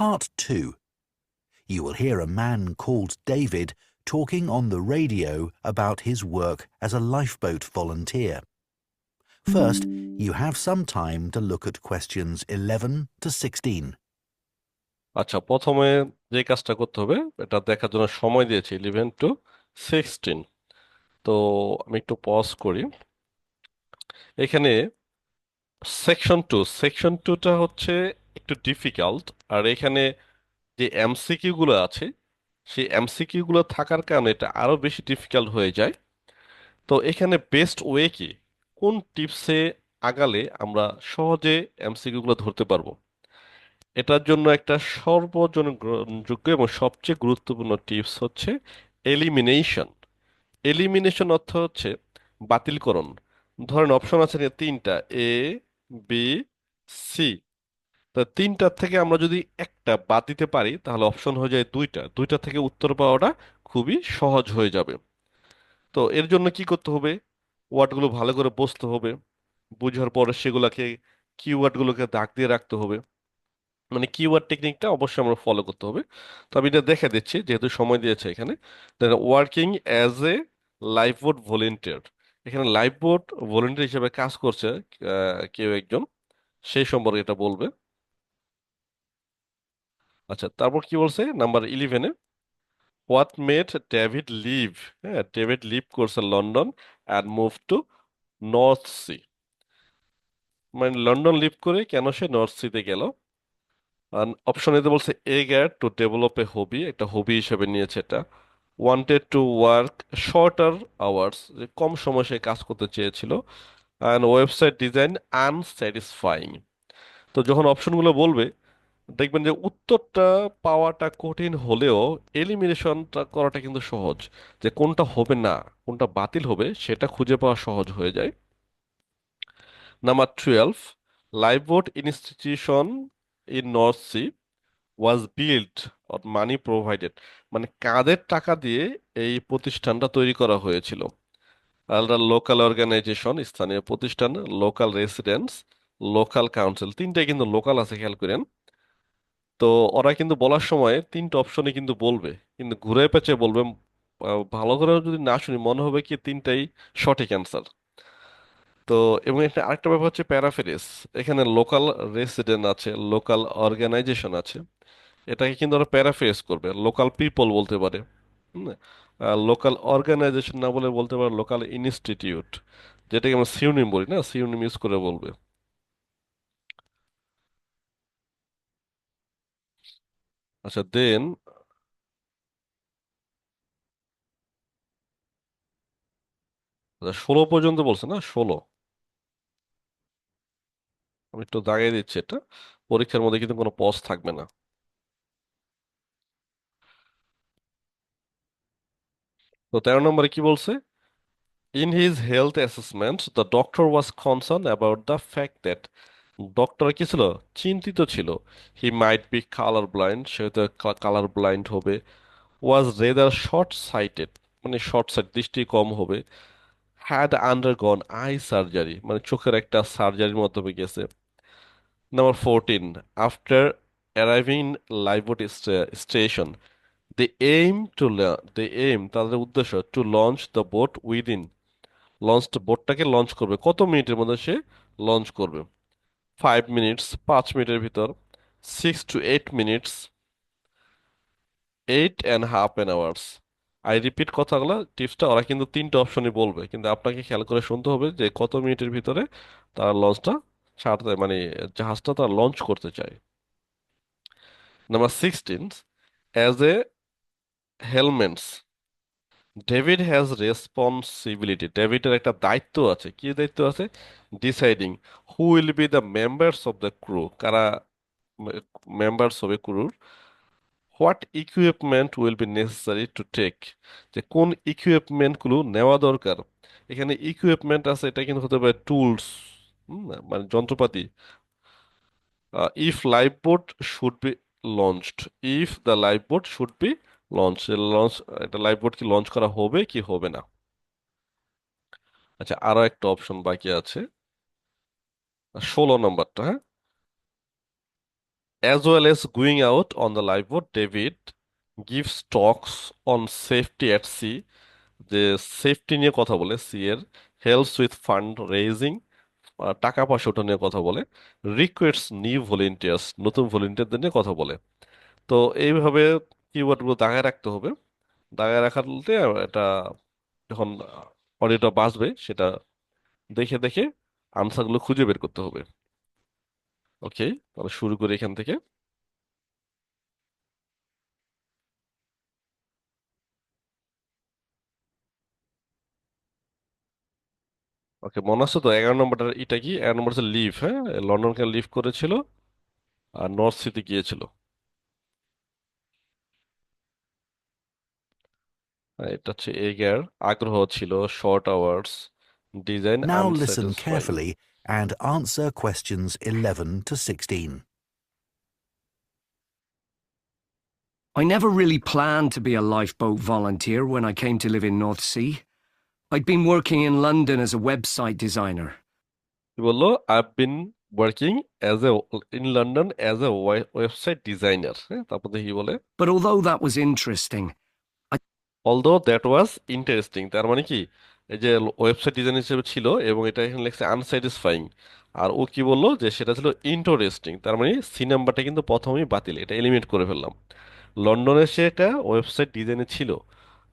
Part 2. You will hear a man called David talking on the radio about his work as a lifeboat volunteer. First, you have some time to look at questions 11 to 16. আচ্ছা প্রথমে যে কাজটা করতে হবে এটা দেখার জন্য সময় দিয়েছি ইলেভেন টু সিক্সটিন তো আমি একটু পজ করি এখানে সেকশন টু সেকশন টুটা হচ্ছে একটু ডিফিকাল্ট আর এখানে যে এমসিকিউ গুলো আছে, সেই এমসিকিউ গুলো থাকার কারণে এটা আরও বেশি ডিফিকাল্ট হয়ে যায়। তো এখানে বেস্ট ওয়ে কি? কোন টিপসে আগালে আমরা সহজে এমসিকিউ গুলো ধরতে পারব? এটার জন্য একটা সর্বজনযোগ্য এবং সবচেয়ে গুরুত্বপূর্ণ টিপস হচ্ছে এলিমিনেশন এলিমিনেশন অর্থ হচ্ছে বাতিলকরণ। ধরেন অপশন আছে তিনটা এ বি সি তা তিনটার থেকে আমরা যদি একটা বাদ দিতে পারি, তাহলে অপশন হয়ে যায় দুইটা। দুইটা থেকে উত্তর পাওয়াটা খুবই সহজ হয়ে যাবে। তো এর জন্য কি করতে হবে? ওয়ার্ডগুলো ভালো করে বসতে হবে। বুঝার পরে সেগুলোকে কিওয়ার্ডগুলোকে দাগ দিয়ে রাখতে হবে। মানে কিওয়ার্ড টেকনিকটা অবশ্যই আমরা ফলো করতে হবে। তো আমি এটা দেখে দিচ্ছি, যেহেতু সময় দিয়েছে এখানে। Working as a lifeboat volunteer এখানে লাইফবোট ভলেন্টিয়ার হিসেবে কাজ করছে কেউ একজন। সেই সম্পর্কে এটা বলবে। আচ্ছা তারপর কি বলছে? নাম্বার ইলেভেনে হোয়াট মেড ডেভিড লিভ হ্যাঁ ডেভিড লিভ করছে London and move to North Sea মানে লন্ডন লিভ করে কেন সে নর্থ সিতে গেল? অপশন এতে বলছে এগার টু ডেভেলপ এ হবি একটা হবি হিসেবে নিয়েছে এটা। Wanted to work shorter hours যে কম সময় সে কাজ করতে চেয়েছিল। অ্যান্ড ওয়েবসাইট ডিজাইন আনস্যাটিসফাইং তো যখন অপশনগুলো বলবে দেখবেন যে উত্তরটা পাওয়াটা কঠিন হলেও এলিমিনেশনটা করাটা কিন্তু সহজ। যে কোনটা হবে না, কোনটা বাতিল হবে, সেটা খুঁজে পাওয়া সহজ হয়ে যায়। Number twelve lifeboat institution in North Sea was build or money provided মানে কাদের টাকা দিয়ে এই প্রতিষ্ঠানটা তৈরি করা হয়েছিল? আলাদা লোকাল অর্গানাইজেশন স্থানীয় প্রতিষ্ঠান লোকাল রেসিডেন্টস লোকাল কাউন্সিল তিনটাই কিন্তু লোকাল আছে, খেয়াল করেন। তো ওরা কিন্তু বলার সময় তিনটা অপশনে কিন্তু বলবে। কিন্তু ঘুরে পেঁচে বলবে ভালো করে যদি না শুনি, মনে হবে কি তিনটাই সঠিক অ্যান্সার তো এবং এটা আরেকটা ব্যাপার হচ্ছে প্যারাফেরেস এখানে লোকাল রেসিডেন্ট আছে লোকাল অর্গানাইজেশন আছে। এটাকে কিন্তু ওরা প্যারাফ্রেজ করবে। লোকাল পিপল বলতে পারে লোকাল অর্গানাইজেশন না বলে বলতে পারে লোকাল ইনস্টিটিউট যেটাকে আমরা সিউনিম বলি, না? সিউনিম ইউজ করে বলবে। আচ্ছা দেন ষোলো পর্যন্ত বলছে না? ষোলো। আমি একটু দাগিয়ে দিচ্ছি এটা। পরীক্ষার মধ্যে কিন্তু কোনো পজ থাকবে না। তো তেরো নম্বরে কি বলছে? In his health assessment, the doctor was concerned about the fact that doctor কি ছিল? চিন্তিত ছিল। He might be colour blind সে হয়তো কালার ব্লাইন্ড হবে। ওয়াজ রেদার শর্ট সাইটেড মানে শর্ট সাইট দৃষ্টি কম হবে। হ্যাড আন্ডারগন আই সার্জারি মানে চোখের একটা সার্জারির মাধ্যমে গেছে। Number fourteen after arriving lifeboat station they aim to they aim তাদের উদ্দেশ্য to launch the boat within launch বোটটাকে launch করবে। কত মিনিটের মধ্যে সে লঞ্চ করবে? ফাইভ মিনিটস পাঁচ মিনিটের ভিতর six to eight minutes eight and half an hours I repeat কথাগুলো, টিপসটা ওরা কিন্তু তিনটে অপশনই বলবে। কিন্তু আপনাকে খেয়াল করে শুনতে হবে যে কত মিনিটের ভিতরে তারা লঞ্চটা ছাড়তে মানে জাহাজটা তারা লঞ্চ করতে চায়। Number sixteen as a helmsman David has responsibility ডেভিডের একটা দায়িত্ব আছে। কি দায়িত্ব আছে? Deciding who will be the members of the crew কারা মেম্বার্স হবে ক্রুর what equipment will be necessary to take যে কোন ইকুইপমেন্টগুলো নেওয়া দরকার। এখানে ইকুইপমেন্ট আছে, এটা কিন্তু হতে পারে টুলস মানে যন্ত্রপাতি। If life boat should be launched if the life boat should be launch launch এটা লাইফ বোট কি লঞ্চ করা হবে কি হবে না? আচ্ছা আরও একটা অপশন বাকি আছে। ষোলো নম্বরটা। হ্যাঁ As well as going out on the lifeboat, David gives talks on safety at sea. যে সেফটি নিয়ে কথা বলে সি এর হেল্পস উইথ ফান্ড রেইজিং টাকা পয়সা ওটা নিয়ে কথা বলে রিকোয়েস্টস নিউ ভলেন্টিয়ার্স নতুন ভলেন্টিয়ারদের নিয়ে কথা বলে। তো এইভাবে কিওয়ার্ডগুলো দাগায় রাখতে হবে। দাগায় রাখাতে এটা যখন অডিওটা বাজবে সেটা দেখে দেখে আনসারগুলো খুঁজে বের করতে হবে। ওকে তাহলে শুরু করি এখান থেকে। ওকে মনে আছে তো, এগারো নম্বরটা এটা কি? এগারো নম্বর লিভ হ্যাঁ? লন্ডনকে লিভ করেছিল আর নর্থ সিটি গিয়েছিল। এটা হচ্ছে এগার আগ্রহ ছিল short hours design Now listen unsatisfying carefully and answer questions 11 to 16. I never really planned to be a lifeboat volunteer when I came to live in North Sea. I'd been working in London as a website designer. কি বললো I been working as a in London as a website designer হ্যাঁ তারপর দেখি বলে But although that was interesting, although that was interesting তার মানে কি? এই যে ওয়েবসাইট ডিজাইন হিসেবে ছিল এবং এটা এখানে লেখছে আনস্যাটিসফাইং আর ও কি বলল? যে সেটা ছিল ইন্টারেস্টিং তার মানে সি নাম্বারটা কিন্তু প্রথমেই বাতিল। এটা এলিমিনেট করে ফেললাম। লন্ডনে সে এটা ওয়েবসাইট ডিজাইনে ছিল।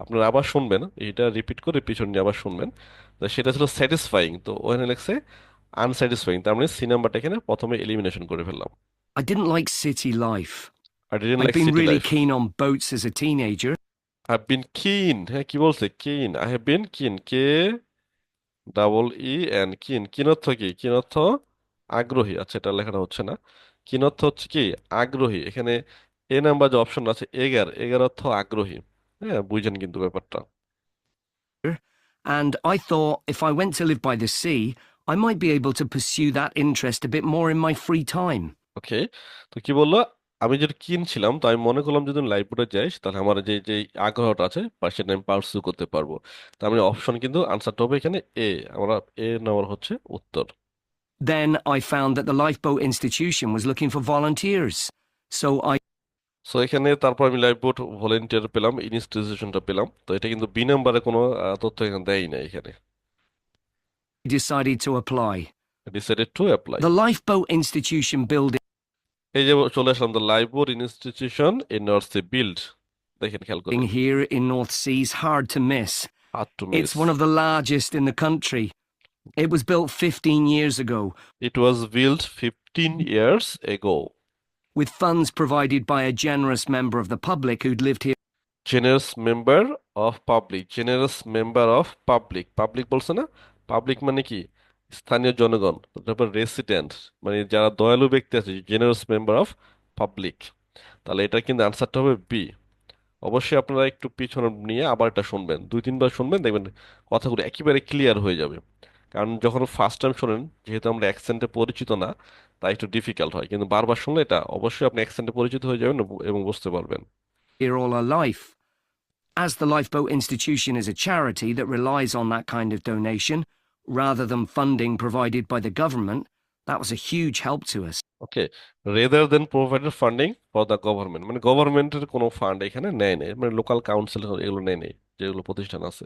আপনারা আবার শুনবেন। এটা রিপিট করে পিছন দিয়ে আবার শুনবেন। তো সেটা ছিল স্যাটিসফাইং তো ওখানে লেখছে আনস্যাটিসফাইং তার মানে সি নাম্বারটা এখানে প্রথমে এলিমিনেশন করে ফেললাম। I didn't like city life. R didn't I'd like been city really life keen on boats as a teenager, have been keen হ্যাঁ কি বলছে কিন আই হ্যাভ বিন কিন কে ডাবল ই এন কিন কিন অর্থ কি কিন অর্থ আগ্রহী আচ্ছা এটা লেখাটা হচ্ছে না কিন অর্থ হচ্ছে কি আগ্রহী এখানে এ নাম্বার যে অপশন আছে এগার এগার অর্থ আগ্রহী হ্যাঁ বুঝেন কিন্তু ব্যাপারটা and I thought if I went to live by the sea, I might be able to pursue that interest a bit more in my free time. ওকে তো কি বলল আমি যেটা কিনছিলাম তো আমি মনে করলাম যদি লাইব্রেরিতে যাই তাহলে আমার যে যে আগ্রহটা আছে বা সেটা আমি পার্সু করতে পারব। তার মানে অপশন কিন্তু আনসারটা হবে এখানে এ আমরা এ নাম্বার হচ্ছে উত্তর। Then I found that the lifeboat institution was looking for volunteers. So I so এখানে তারপর আমি লাইফবোট ভলেন্টিয়ার পেলাম ইনস্টিটিউশনটা পেলাম। তো এটা কিন্তু বি নাম্বারে কোনো আহ, তথ্য এখানে দেয়ই না এখানে। decided to apply. Decided to apply The lifeboat institution building এই যে চলে আসলাম the lifeboat institution in North Sea build দেখেন খেয়াল করেন here in North Sea is hard to miss. Hard to It's miss one of the largest in the country. It was built 15 years ago it was build fifteen years ago with funds provided by a generous member of the public who'd lived here generous member of public generous member of public public বলছে না public মানে কি স্থানীয় জনগণ তারপর resident মানে যারা দয়ালু ব্যক্তি আছে জেনারেস মেম্বার অফ পাবলিক তাহলে এটা কিন্তু আনসারটা হবে বি অবশ্যই আপনারা একটু পিছনে নিয়ে আবার এটা শুনবেন দুই তিনবার শুনবেন দেখবেন কথাগুলো একেবারে ক্লিয়ার হয়ে যাবে। কারণ যখন ফার্স্ট টাইম শোনেন যেহেতু আমরা অ্যাকসেন্টে পরিচিত না তাই একটু ডিফিকাল্ট হয়। কিন্তু বারবার শুনলে এটা অবশ্যই আপনি অ্যাকসেন্টে পরিচিত হয়ে যাবেন এবং বুঝতে পারবেন। Here all her life. As the Lifeboat Institution is a charity that relies on that kind of donation, rather than funding provided by the government, that was a huge help to us. Okay rather then provided funding for the government মানে গভর্নমেন্টের কোনো fund এখানে নেয় নেই মানে local council এগুলো নেয় নেই যেগুলো প্রতিষ্ঠান আছে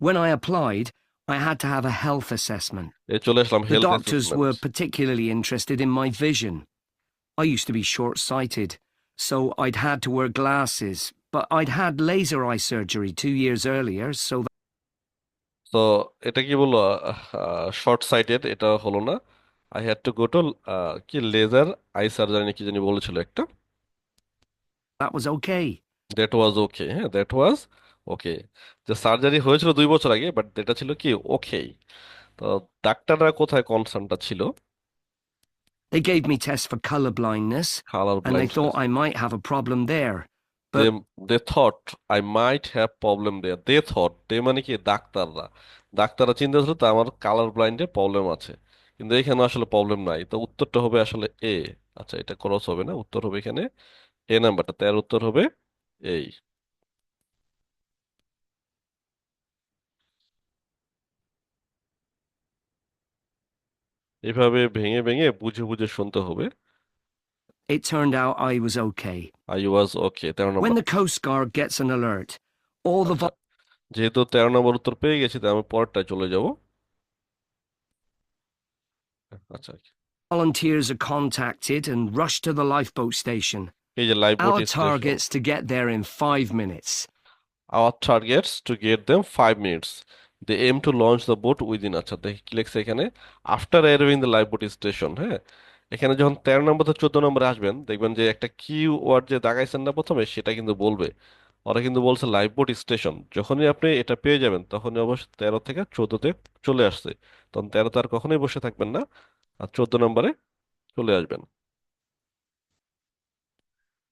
When I applied, I had to have a health assessment. এই চলে আসলাম The health doctors were assessment particularly interested in my vision. I used to be short sighted, so I'd had to wear glasses, but I'd had laser eye surgery two years earlier, so that তো এটা কি বলল short sighted এটা হলো না I had to go to কি laser eye surgery কি জানি বলেছিল একটা that was okay. That was okay হ্যাঁ দ্যাট ওয়াজ ওকে যে সার্জারি হয়েছিল দুই বছর আগে বাট এটা ছিল কি ওকে তো ডাক্তাররা কোথায় কনসার্নটা ছিল They gave me tests for colour blindness, colour and they thought I might have a problem there. But they they thought I might have problem there. They thought they মানে কি ডাক্তাররা। ডাক্তাররা চিন্তা ছিল তো আমার কালার ব্লাইন্ডে প্রবলেম আছে। কিন্তু এখানে আসলে প্রবলেম নাই। তো উত্তরটা হবে আসলে এ আচ্ছা এটা ক্রস হবে না উত্তর হবে এখানে এ নাম্বারটা তার উত্তর হবে এই এভাবে ভেঙে ভেঙে বুঝে বুঝে শুনতে হবে। It turned out I was okay. I was okay তেরো number When the Coast Guard gets an alert, all the আচ্ছা যেহেতু তেরো নম্বর উত্তর পেয়ে গেছি তাই আমি পরেরটায় চলে যাব আচ্ছা volunteers are contacted and rush to the lifeboat station. এই যে live Our target's to get there in five minutes. Our targets to get them five minutes. They aim to launch the boat within আচ্ছা দেখি কি লেখছে এখানে after arriving the lifeboat station হ্যাঁ এখানে যখন তেরো নম্বর থেকে চোদ্দ নম্বরে আসবেন দেখবেন যে একটা কি ওয়ার্ড যে দাগাইছেন না প্রথমে সেটা কিন্তু বলবে। ওরা কিন্তু বলছে লাইভ বোট স্টেশন যখনই আপনি এটা পেয়ে যাবেন তখনই অবশ্যই তেরো থেকে চোদ্দতে চলে আসছে। তখন তেরোতে আর কখনোই বসে থাকবেন না আর চোদ্দ নম্বরে চলে আসবেন।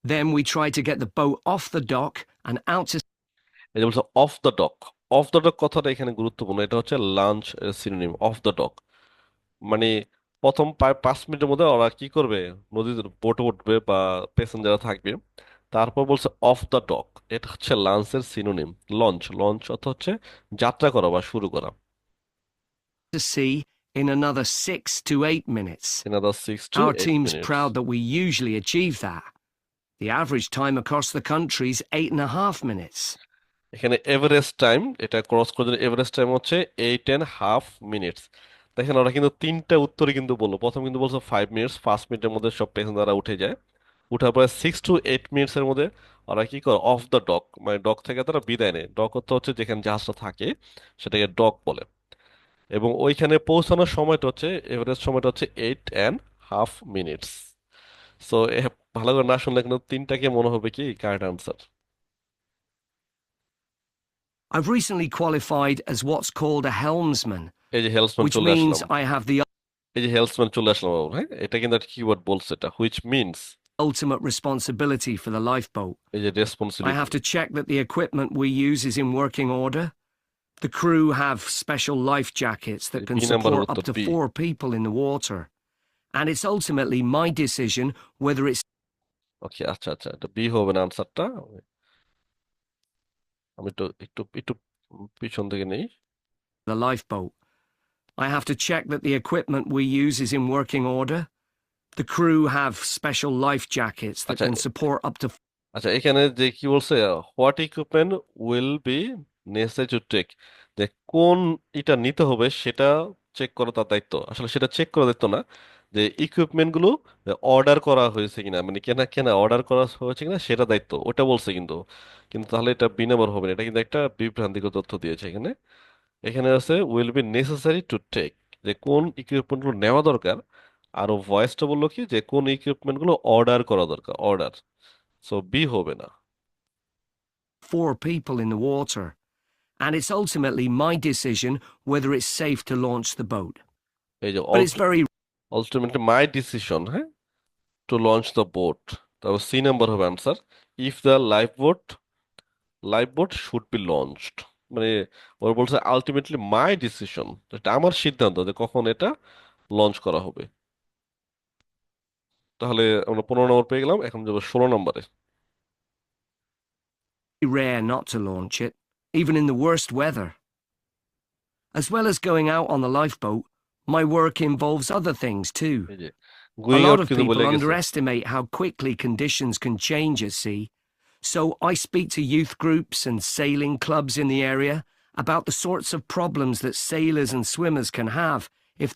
Then we try to get the boat off the dock and out to এই যে বলছে off the dock off the dock কথাটা এখানে গুরুত্বপূর্ণ। এটা হচ্ছে launch synonym off the dock মানে প্রথম পাঁচ মিনিটের মধ্যে ওরা কি করবে নদীতে বোটে উঠবে বা প্যাসেঞ্জার থাকবে তারপর বলছে অফ দ্য ডক এটা হচ্ছে লাঞ্চের সিনোনিম লঞ্চ লঞ্চ অর্থ হচ্ছে যাত্রা করা বা শুরু করা sea in another six to eight minutes. another six to Our team's minutes. proud that we usually achieve that. The average time across the country is eight and a half minutes. এখানে average time এটা cross করে দিলে average time হচ্ছে eight and half minutes দেখেন ওরা কিন্তু তিনটা উত্তরই কিন্তু বলল। প্রথম কিন্তু বলছো ফাইভ মিনিটস ফার্স্ট মিনিটের মধ্যে সব প্যাসেঞ্জাররা উঠে যায়। উঠার পরে সিক্স টু এইট মিনিটস এর মধ্যে ওরা কি করে? অফ দ্য ডক মানে ডক থেকে তারা বিদায় নেয়। ডক অর্থ হচ্ছে যেখানে জাহাজটা থাকে সেটাকে ডক বলে। এবং ওইখানে পৌঁছানোর সময়টা হচ্ছে এভারেস্ট সময়টা হচ্ছে eight and half minutes so ভালো করে না শুনলে কিন্তু তিনটাকে মনে হবে কি? Correct answer I've recently qualified as what's called a helmsman, এই যে হেলসম্যান which চলে means Aslam I have the এই যে হেলসম্যান চলে আসলাম বাবু হ্যাঁ এটা কিন্তু একটা কিওয়ার্ড বলছে এটা which means ultimate responsibility for the lifeboat. এই যে I responsibility have to check that the equipment we use is in working order. The crew have special life jackets that can B number support হতো up to B. four people in the water. And it's ultimately my decision whether it's okay আচ্ছা আচ্ছা এটা B হবে না আনসারটা আমি তো একটু একটু পিছন থেকে নেই the lifeboat. I have to check that the equipment we use is in working order. The crew have special life jackets that আচ্ছা, can support up to আচ্ছা এখানে যে কি বলছে what equipment will be necessary to take যে কোন এটা নিতে হবে সেটা চেক করা তার দায়িত্ব। আসলে সেটা চেক করা দায়িত্ব না যে ইকুইপমেন্টগুলো অর্ডার করা হয়েছে কিনা মানে কেনা কেনা অর্ডার করা হয়েছে কিনা সেটা দায়িত্ব ওটা বলছে কিন্তু। কিন্তু তাহলে এটা বি নাম্বার হবে না এটা কিন্তু একটা বিভ্রান্তিকর তথ্য দিয়েছে এখানে। এখানে আছে will be necessary to take যে কোন ইকুইপমেন্টগুলো নেওয়া দরকার আর ও ভয়েসটা বলল কি যে কোন ইকুইপমেন্টগুলো অর্ডার করা দরকার অর্ডার সো বি হবে না four people in the water. And it's ultimately my decision whether it's safe to launch the boat. এই যে But it's very ultimately my decision হ্যাঁ to launch the boat তারপর C number হবে answer if the life boat life boat should be launched মানে ওরা বলছে ultimately my decision এটা আমার সিদ্ধান্ত যে কখন এটা লঞ্চ করা হবে তাহলে আমরা পনেরো নম্বর পেয়ে গেলাম এখন যাব ষোলো নম্বরে rare not to launch it, even in the worst weather. As well as going out on the lifeboat, my work involves other things too. A lot of people underestimate how quickly conditions can change at sea. So I speak to youth groups and sailing clubs in the area about the sorts of problems that sailors and swimmers can have if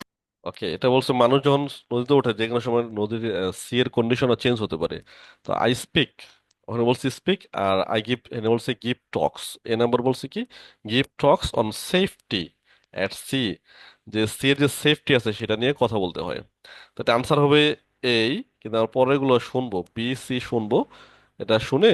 ওকে এটা বলছে মানুষ যখন নদীতে ওঠে, যে কোনো সময় নদীর সি এর কন্ডিশনও চেঞ্জ হতে পারে। তো আই স্পিক ওখানে বলছি স্পিক আর আই গিভ এখানে বলছে গিভ টক্স এ নাম্বার বলছে কি? Give talks on safety at sea যে সি এর যে সেফটি আছে, সেটা নিয়ে কথা বলতে হয়। তো এটা আনসার হবে এই, কিন্তু আমার পরেরগুলো শুনব বি সি শুনব। এটা শুনে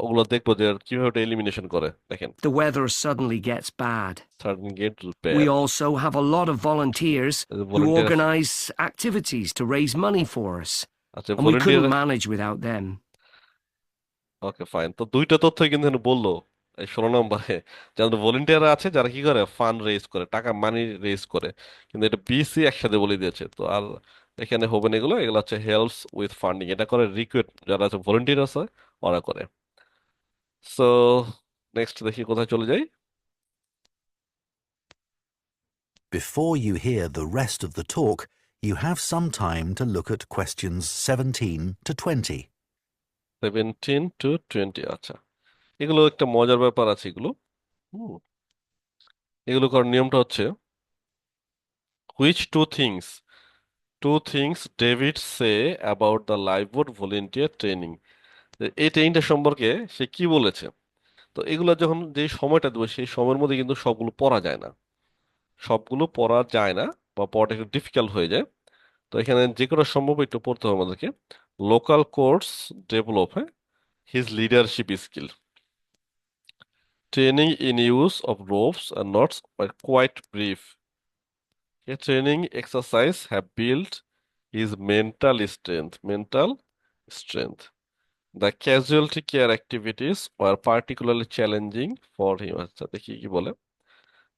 ওগুলো দেখব যে কীভাবে ওটা এলিমিনেশন করে দেখেন। The weather suddenly gets bad. Certain get We also have a lot of volunteers who volunteer organise activities to raise money for us, আচ্ছা and we volunteer couldn't manage without them. Okay fine তো দুইটা তথ্য কিন্তু এখানে বলল এই ষোলো নম্বরে। যাদের ভলেন্টিয়াররা আছে যারা কি করে? ফান্ড রেজ করে টাকা মানি রেজ করে। কিন্তু এটা বিসি একসাথে বলে দিয়েছে। তো আর এখানে হবে না এগুলো এগুলো হচ্ছে হেল্পস উইথ ফান্ডিং এটা করে রিক্রুট যারা আছে ভলেন্টিয়ার আছে ওরা করে। সো নেক্সট দেখি কোথায় চলে যাই। Before you hear the rest of the talk, you have some time to look at questions 17 to 20. Seventeen to twenty আচ্ছা। এগুলো একটা মজার ব্যাপার আছে এগুলো। হুম। এগুলো করার নিয়মটা হচ্ছে which two things two things David say about the lifeboat volunteer training এই ট্রেনিংটা সম্পর্কে সে কি বলেছে? তো এগুলো যখন যে সময়টা দেবো, সেই সময়ের মধ্যে কিন্তু সবগুলো পড়া যায় না। সবগুলো পড়া যায় না বা পড়াটা একটু ডিফিকাল্ট হয়ে যায়। তো এখানে যে কোনো সম্ভব একটু পড়তে হবে আমাদেরকে। লোকাল কোর্স ডেভেলপ হ্যাঁ? His leadership skill. Training in use of ropes and knots were quite training exercise have build have mental strength mental strength. The casualty care activities were particularly challenging for him আচ্ছা দেখি কি বলে।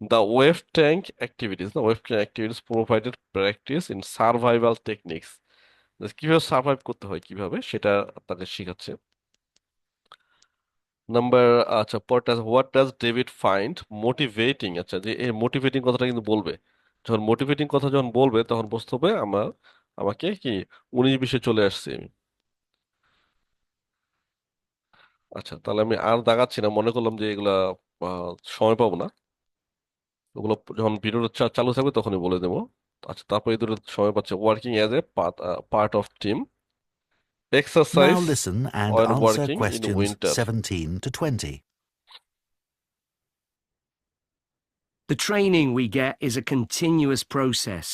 The wave tank activities the wave tank activities provided practice in survival techniques কীভাবে survive করতে হয়, কীভাবে, সেটা তাকে শেখাচ্ছে। নাম্বার আচ্ছা পর what does David find motivating আচ্ছা যে এই মোটিভেটিং কথাটা কিন্তু বলবে। যখন মোটিভেটিং কথা যখন বলবে, তখন বুঝতে হবে আমার, আমাকে কি, উনিশ বিশে চলে আসছি আমি। আচ্ছা তাহলে আমি আর দাগাচ্ছি না মনে করলাম যে এগুলা আহ, সময় পাবো না ওগুলো যখন ভিডিওটা চা- চালু থাকবে তখনই বলে দেবো আচ্ছা তারপর এই দুটো সময় পাচ্ছে working as a part of team Now exercise listen and on answer working in questions winter. 17 to 20. The training we get is a continuous process,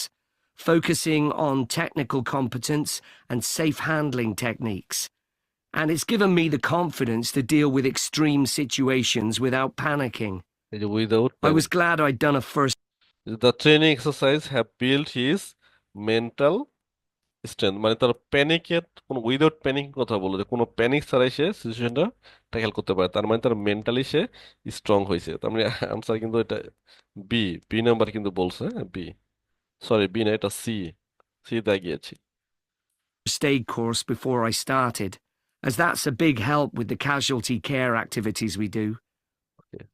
focusing on technical competence and safe handling techniques. And it's given me the confidence to deal with extreme situations without panicking. যে without I was glad I'd done a first The training exercise have built his mental strength মানে তার প্যানিকের কোনো without panic কথা বলো যে কোনো panic ছাড়াই সে সিচুয়েশনটা ট্যাকেল করতে পারে তার মানে তার মেন্টালি সে স্ট্রং হয়েছে তার মানে আনসার কিন্তু এটা বি বি নাম্বার কিন্তু বলছে বি সরি বি না এটা সি সি দা গিয়েছি aid course before I started, as that's a big help with the casualty care activities we do. Okay.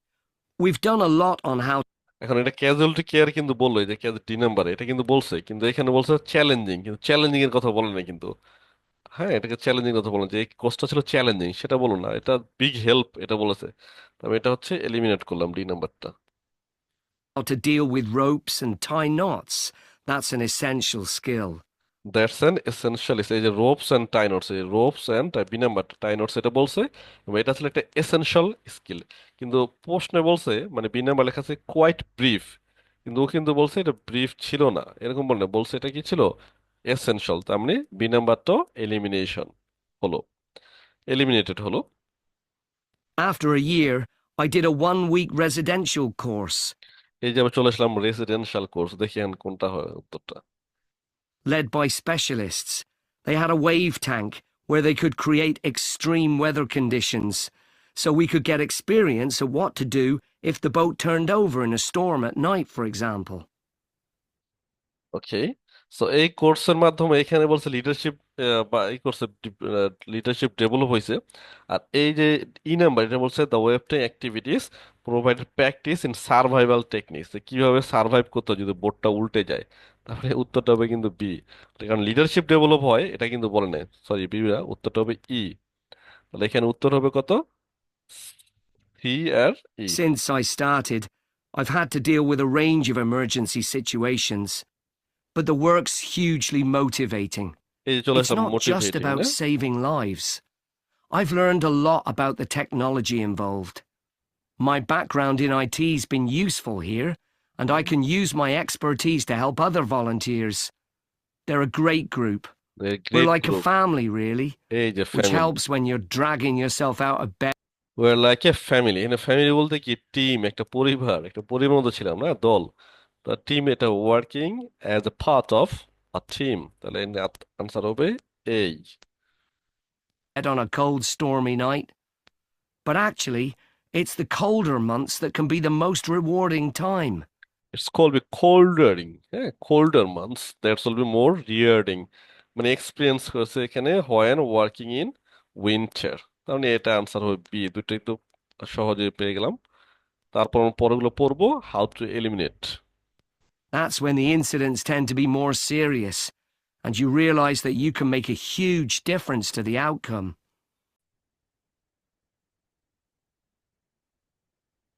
We've done a lot on how এখন এটা casualty care কিন্তু বলল এই যে D নাম্বারে এটা কিন্তু বলছে কিন্তু এখানে বলছে চ্যালেঞ্জিং কিন্তু চ্যালেঞ্জিং এর কথা বলে না কিন্তু হ্যাঁ এটাকে চ্যালেঞ্জিং কথা বলেন যে এই কোর্সটা ছিল চ্যালেঞ্জিং সেটা বলো না এটা বিগ হেল্প এটা বলেছে তবে এটা হচ্ছে এলিমিনেট করলাম ডি নাম্বারটা how to deal with ropes and tie knots. That's an essential skill. That's an essential এই যে রোপস অ্যান্ড টাইনটস এই ropes and B number knots এটা বলছে এবং এটা আসলে একটা এসেনশিয়াল স্কিল। কিন্তু প্রশ্নে বলছে মানে বি নাম্বার লেখা আছে কোয়াইট ব্রিফ কিন্তু ও কিন্তু বলছে এটা ব্রিফ ছিল না এরকম বলে না বলছে এটা কি ছিল? এসেনশিয়াল তার মানে বি নাম্বারটা এলিমিনেশন হলো এলিমিনেটেড হলো। After a year, I did a one week residential course. এই যে আমি চলে আসলাম রেসিডেন্সিয়াল কোর্স দেখি এখন কোনটা হয় উত্তরটা। Led by specialists. They had a wave tank where they could create extreme weather conditions so we could get experience of what to do if the boat turned over in a storm at night, for example. Okay so এই কোর্সের মাধ্যমে এখানে বলছে leadership বা এই কোর্সে leadership develop হয়েছে আর এই যে ই নাম্বার এটা বলছে the ওয়েবটাইম activities provide practice in survival techniques কীভাবে সার্ভাইভ করতে হয় যদি বোটটা উল্টে যায় তাহলে উত্তরটা হবে কিন্তু বি কারণ লিডারশিপ ডেভেলপ হয় এটা কিন্তু বলে নাই সরি বি না উত্তরটা হবে ই তাহলে এখানে উত্তর হবে কত C R E Since I started, I've had to deal with a range of emergency situations, but the work's hugely motivating. এই যে চলে It's Aslam not just motivating about saving lives. I've learned a lot about the technology involved. My background in IT's been useful here, and I can use my expertise to help other volunteers. They're a great group. We're like a family, really, এই যে which family. helps when you're dragging yourself out of bed. We're like a family. এখানে family বলতে কি team একটা পরিবার একটা পরিবার মতো ছিলাম না দল তো টিম এটা working as a part of a team তাহলে আনসার হবে এই on a cold, stormy night. But actually, it's the colder months that can be the most rewarding time. it's call be colder in হ্যাঁ colder months that's will be more rewarding মানে experience হয়েছে এখানে when working in winter মানে এটা answer হবে B দুটো একটু সহজে পেয়ে গেলাম। তারপর আমরা পরেরগুলো পড়ব how to eliminate That's when the incidents tend to be more serious, and you realize that you can make a huge difference to the outcome.